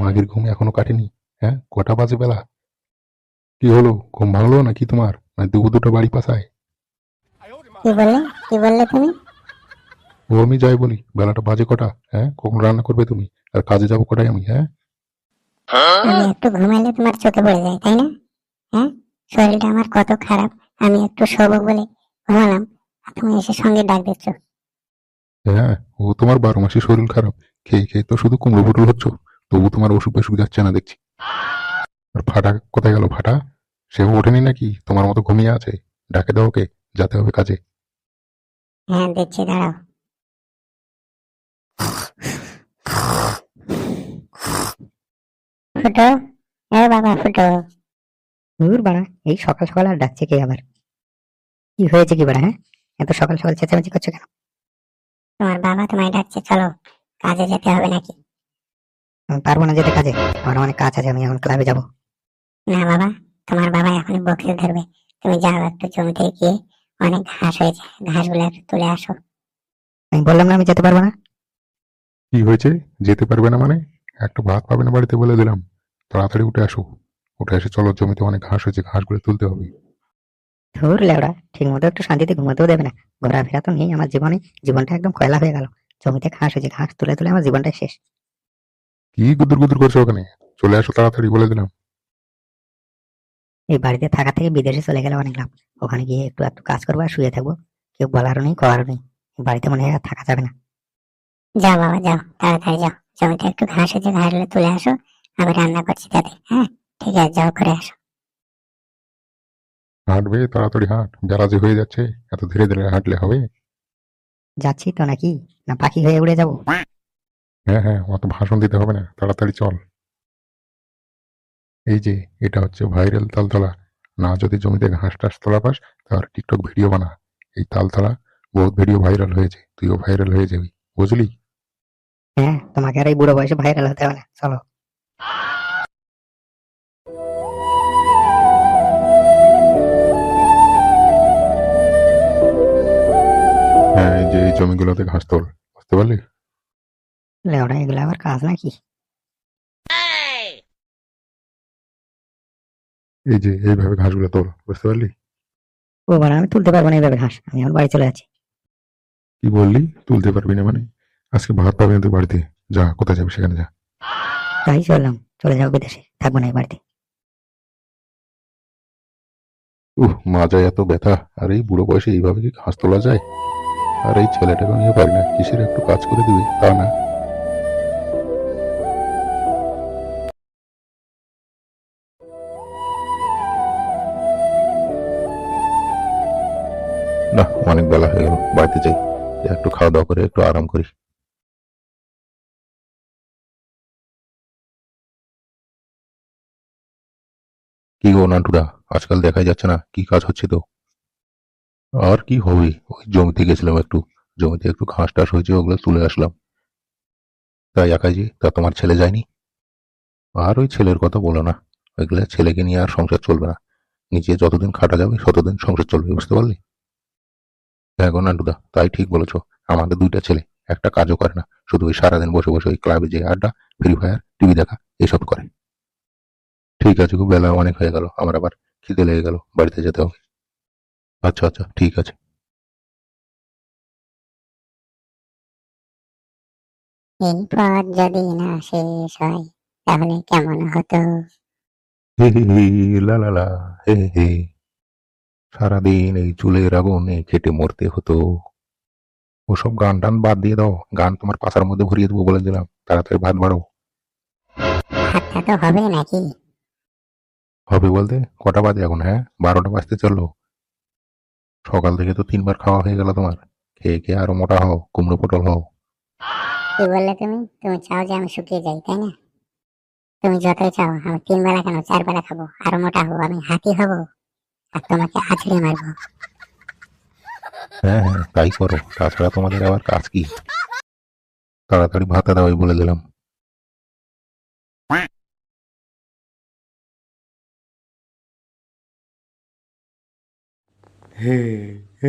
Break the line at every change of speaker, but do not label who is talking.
মাগের ঘুম এখনও কাটেনি হ্যাঁ? কটা বাজে বেলা? কি হলো? ঘুম ভাঙলো নাকি তোমার? না দুবু দুটো বাড়ি পাশায়
কি বললে? কি বললে তুমি?
ও আমি যাই বলি বেলাটা বাজে কটা হ্যাঁ? কখন রান্না করবে তুমি? আর কাজে যাব কটায় আমি হ্যাঁ?
আমি একটু ঘুমাইলে তোমার চোখে পড়ে যায় তাই না? হ্যাঁ? শরীরটা আমার কত খারাপ আমি একটু শোবো বলে ঘুমালাম আর তুমি এসে সঙ্গে ডাক দিচ্ছ।
হ্যাঁ ও তোমার বারো মাসে শরীর খারাপ খেয়ে খেয়ে তো শুধু কুমড়ো পটল হচ্ছ তবু তোমার অসুখ বেসুখ যাচ্ছে না দেখছি। আর ফাটা কোথায় গেল ফাটা? সেও ওঠেনি নাকি? তোমার মতো ঘুমিয়ে আছে ডাকে দাও ওকে যেতে হবে কাজে।
হ্যাঁ দিচ্ছি দাঁড়াও। ফুটো হ্যাঁ বাবা ফুটো
দূর বাড়া এই সকাল সকাল আর ডাকছে কে আবার? কি হয়েছে কি বাড়া হ্যাঁ? এত সকাল সকাল চেঁচামেচি করছ কেন?
তোমার বাবা তোমায় ডাকছে চলো কাজে যেতে হবে নাকি?
আমি পারব না যেতে কাজে আমার অনেক কাজ আছে আমি এখন ক্লাবে যাব।
না বাবা তোমার বাবা এখন বকরি ধরবে তুমি যাও একটু জমিতে গিয়ে অনেক ঘাস হয়েছে ঘাসগুলো একটু তুলে আসো।
আমি বললাম না আমি যেতে পারব না।
কি হয়েছে? যেতে পারবে না মানে? একটা ভাত পাবে না বাড়িতে বলে দিলাম। তাড়াতাড়ি উঠে আসো। উঠে এসে চলো জমিতে অনেক ঘাস হয়েছে ঘাসগুলো তুলতে হবে।
ধুর লেওড়া ঠিক মতো একটু শান্তিতে ঘুমাতেও দেবে না। ঘোরাফেরা তো নেই আমার জীবনে জীবনটা একদম কয়লা হয়ে গেল। জমিতে ঘাস হয়েছে ঘাস তুলে তুলে আমার জীবনটা শেষ।
কি গুদুর গুদুর করছ ওখানে? চলে আসো তাড়াতাড়ি বলে দিলাম।
এই বাড়িতে থাকা থেকে বিদেশে চলে গেলে অনেক লাভ। ওখানে গিয়ে একটু একটু কাজ করব আর শুয়ে থাকব। কেউ বলারও নেই করারও নেই। বাড়িতে মনে হয় আর থাকা যাবে না।
যাও বাবা যাও। তাড়াতাড়ি যাও। জমিতে একটু ঘাস হয়েছে ঘাসগুলো তুলে আসো। আমি রান্না করছি তাতে হ্যাঁ? ঠিক আছে যাও করে আসো।
হাঁটবে তাড়াতাড়ি হাঁট। বেলা যে হয়ে যাচ্ছে এত ধীরে ধীরে হাঁটলে হবে।
যাচ্ছি তো নাকি? না পাখি হয়ে উড়ে যাব।
হ্যাঁ হ্যাঁ অত ভাষণ দিতে হবে না তাড়াতাড়ি চল। এই যে এটা হচ্ছে ভাইরাল তালতলা। না যদি জমিতে ঘাস টাস তোলা পাস তাহলে টিকটক ভিডিও বানা। এই তালতলা বহুত ভিডিও ভাইরাল হয়েছে তুইও ভাইরাল হয়ে যাবি বুঝলি?
হ্যাঁ তোমাকে আর এই বুড়ো বয়সে ভাইরাল হতে হবে না চলো।
জমিগুলোতে ঘাস তোল বুঝতে পারলি?
লেওড়া এগুলো আবার কাজ নাকি?
এই যে এইভাবে ঘাসগুলো তোল বুঝতে পারলি?
ও বাড়া আমি তুলতে পারব না এইভাবে ঘাস আমি এখন বাড়ি চলে যাচ্ছি।
কি বললি? তুলতে পারবি না মানে? আজকে ভাত পাবি না তুই বাড়িতে? যা কোথায় যাবি সেখানে যা।
তাই চললাম চলে যাব বিদেশে থাকব না এই বাড়িতে।
উহ মাজায় এত ব্যথা আর এই বুড়ো বয়সে এইভাবে কি ঘাস তোলা যায়? আর এই ছেলেটাকে নিয়ে পারি না। কিসের একটু কাজ করে দিবি? তা না। অনেক বেলা হয়ে গেল। বাড়িতে যাই। একটু খাওয়া দাওয়া করে একটু আরাম করি কি গো নান্টুদা? আজকাল দেখাই যাচ্ছে না। কি কাজ হচ্ছে তো? আর কি হবে ওই জমিতে গেছিলাম একটু। জমিতে একটু ঘাস টাস হয়েছে, ওগুলো তুলে আসলাম। তাই একাই যে, তা তোমার ছেলে যায়নি? আর ওই ছেলের কথা বলো না। ওইগুলো ছেলেকে নিয়ে আর সংসার চলবে না। নিজে যতদিন খাটা যাবে, ততদিন সংসার চলবে, বুঝতে পারলি? হ্যাঁ গো নান্টুদা, তাই ঠিক বলেছ। আমাদের দুইটা ছেলে, একটা কাজও করে না। শুধু ওই সারাদিন বসে বসে ওই ক্লাবে যে আড্ডা, ফ্রি ফায়ার, টিভি দেখা, এসব করে। ঠিক আছে গো, বেলা অনেক হয়ে গেল। আমার আবার খিদে লেগে গেল। বাড়িতে যেতে হবে। আচ্ছা আচ্ছা ঠিক আছে।
এই পথ যদি না শেষ হয় তাহলে কেমন হতো?
হে হে হে লা লা লা হে হে। সারাদিন এই চুলের আগুনে খেটে মরতে হতো। ওসব গান টান বাদ দিয়ে দাও। গান তোমার পাশার মধ্যে ভরিয়ে দেবো বলে দিলাম। তাড়াতাড়ি ভাত বাড়ো
হাতটা তো হবে নাকি?
হবে বলতে? কটা বাজে এখন হ্যাঁ? বারোটা বাজতে চলল। সকাল থেকে তো তিনবার খাওয়া হয়ে গেল তোমার। খেয়ে খেয়ে আরও মোটা হও কুমড়ো পটল হও।
কি বললে তুমি? তুমি চাও যে আমি শুকিয়ে যাই তাই না? তুমি যতই চাও আমি তিন বেলা কেন? চার বেলা খাব আরও মোটা হব আমি হাতি হব আর তোমাকে আছড়ে মারবো।
হ্যাঁ হ্যাঁ তাই করো। তাছাড়া তোমাদের আবার কাজ কি? তাড়াতাড়ি ভাতা দাওয়াই বলে দিলাম।
হে হে